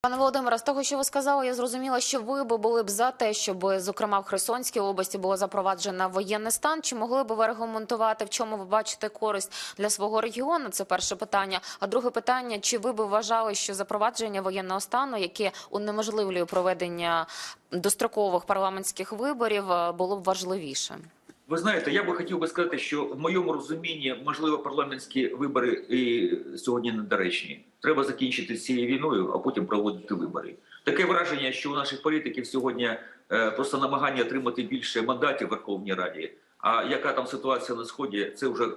Пане Володимире, з того, що ви сказали, я зрозуміла, що ви би були б за те, щоб, зокрема, в Херсонській області було запроваджено воєнний стан. Чи могли б ви аргументувати, в чому ви бачите користь для свого регіону? Це перше питання. А друге питання: чи ви б вважали, що запровадження воєнного стану, яке унеможливлює проведення дострокових парламентських виборів, було б важливіше? Ви знаєте, я би хотів би сказати, що в моєму розумінні, можливо, парламентські вибори і сьогодні недоречні. Треба закінчити цією війною, а потім проводити вибори. Таке враження, що у наших політиків сьогодні е, просто намагання отримати більше мандатів в Верховній Раді. А яка там ситуація на сході, це вже е,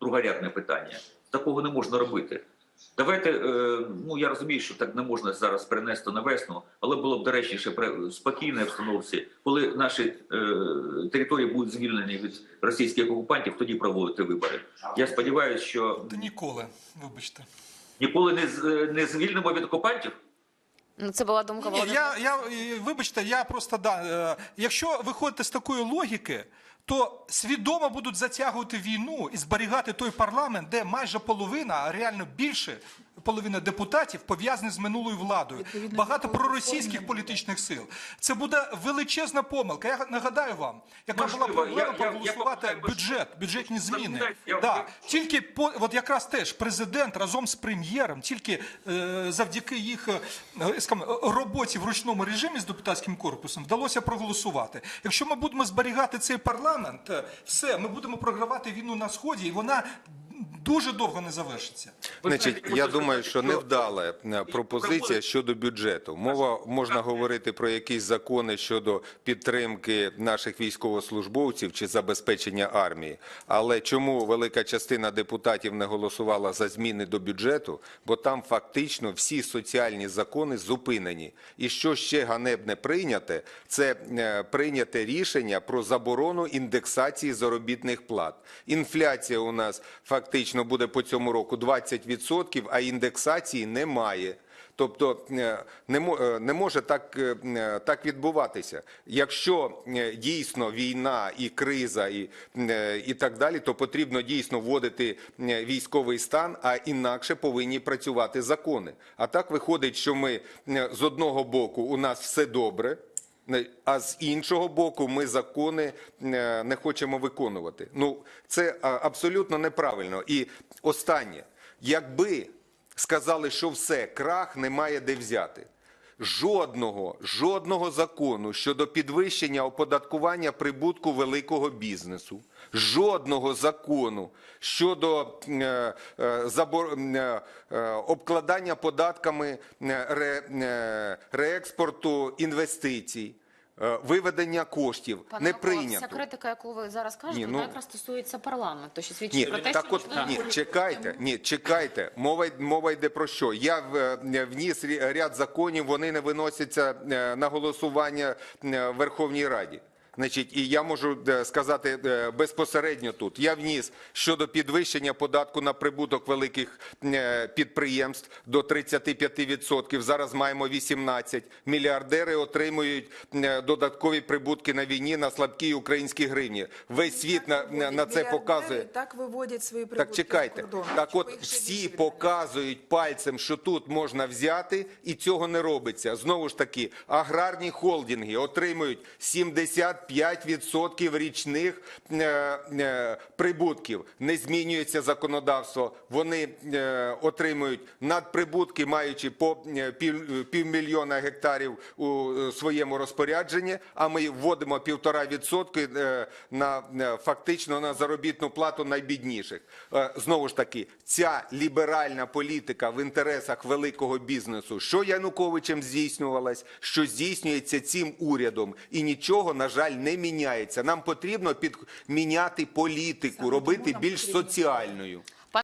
другорядне питання. Такого не можна робити. Давайте, е, ну я розумію, що так не можна зараз перенести на весну, але було б доречніше при спокійній обстановці, коли наші е, території будуть звільнені від російських окупантів, тоді проводити вибори. Я сподіваюся, що Та ніколи, вибачте. ніколи не з- не звільнимо від окупантів. Ну, це була думка Ні, я, я, е, вибачте, я просто да. е, Якщо виходити з такої логіки, то свідомо будуть затягувати війну і зберігати той парламент, де майже половина, а реально більше половина депутатів пов'язані з минулою владою. Багато проросійських політичних сил. Це буде величезна помилка. Я нагадаю вам, яка була проблема проголосувати бюджет, бюджетні зміни. Да. Тільки по от якраз теж президент разом з прем'єром, тільки е, завдяки їх е, скажімо, роботі в ручному режимі з депутатським корпусом вдалося проголосувати. Якщо ми будемо зберігати цей парламент, е, все, ми будемо програвати війну на сході, і вона дуже довго не завершиться. Значить, я думаю, що невдала е, пропозиція щодо бюджету. Мова можна говорити про якісь закони щодо підтримки наших військовослужбовців чи забезпечення армії. Але чому велика частина депутатів не голосувала за зміни до бюджету? Бо там фактично всі соціальні закони зупинені. І що ще ганебне прийняте, це е, прийняте рішення про заборону індексації заробітних плат. Інфляція у нас фактично буде по цьому року 20%, а індексації немає. Тобто е, е, не може так, е, так відбуватися. Якщо дійсно війна і криза, і, і так далі, то потрібно дійсно вводити військовий стан, а інакше повинні працювати закони. А так виходить, що ми з одного боку у нас все добре. А з іншого боку, ми закони е, не хочемо виконувати. Ну це абсолютно неправильно. І останнє, якби сказали, що все, крах немає де взяти. Жодного, жодного закону щодо підвищення оподаткування прибутку великого бізнесу, жодного закону щодо е, е, забор, е, е, обкладання податками е, ре, е, реекспорту інвестицій, е, виведення коштів Пане не Микола, прийнято. Вся критика, яку ви зараз кажете, Ні, вона ну- якраз стосується парламенту, що свідчить Ні, про те, так що от ні, чекайте, ні, чекайте. Мова й- мова йде про що? Я в- е, вніс рі- ряд законів, вони не виносяться е, на голосування е, в Верховній Раді. Значить, і я можу е, сказати е, безпосередньо тут. Я вніс щодо підвищення податку на прибуток великих е, підприємств до 35%. Зараз маємо 18. Мільярдери отримують додаткові прибутки на війні на слабкій українській гривні. Весь світ на, на, на це показує. Так виводять свої прибутки Так чекайте. Так от всі показують пальцем, що тут можна взяти, і цього не робиться. Знову ж таки, аграрні холдинги отримують 75% річних е, е, прибутків. Не змінюється законодавство. Вони е, отримують надприбутки, маючи по півмільйона гектарів у своєму розпорядженні. А ми вводимо півтора відсотки е, на фактично на заробітну плату найбідніших. Знову ж таки, ця ліберальна політика в інтересах великого бізнесу, що Януковичем здійснювалась, що здійснюється цим урядом, і нічого, на жаль, не міняється. Нам потрібно підміняти політику, робити більш соціальною.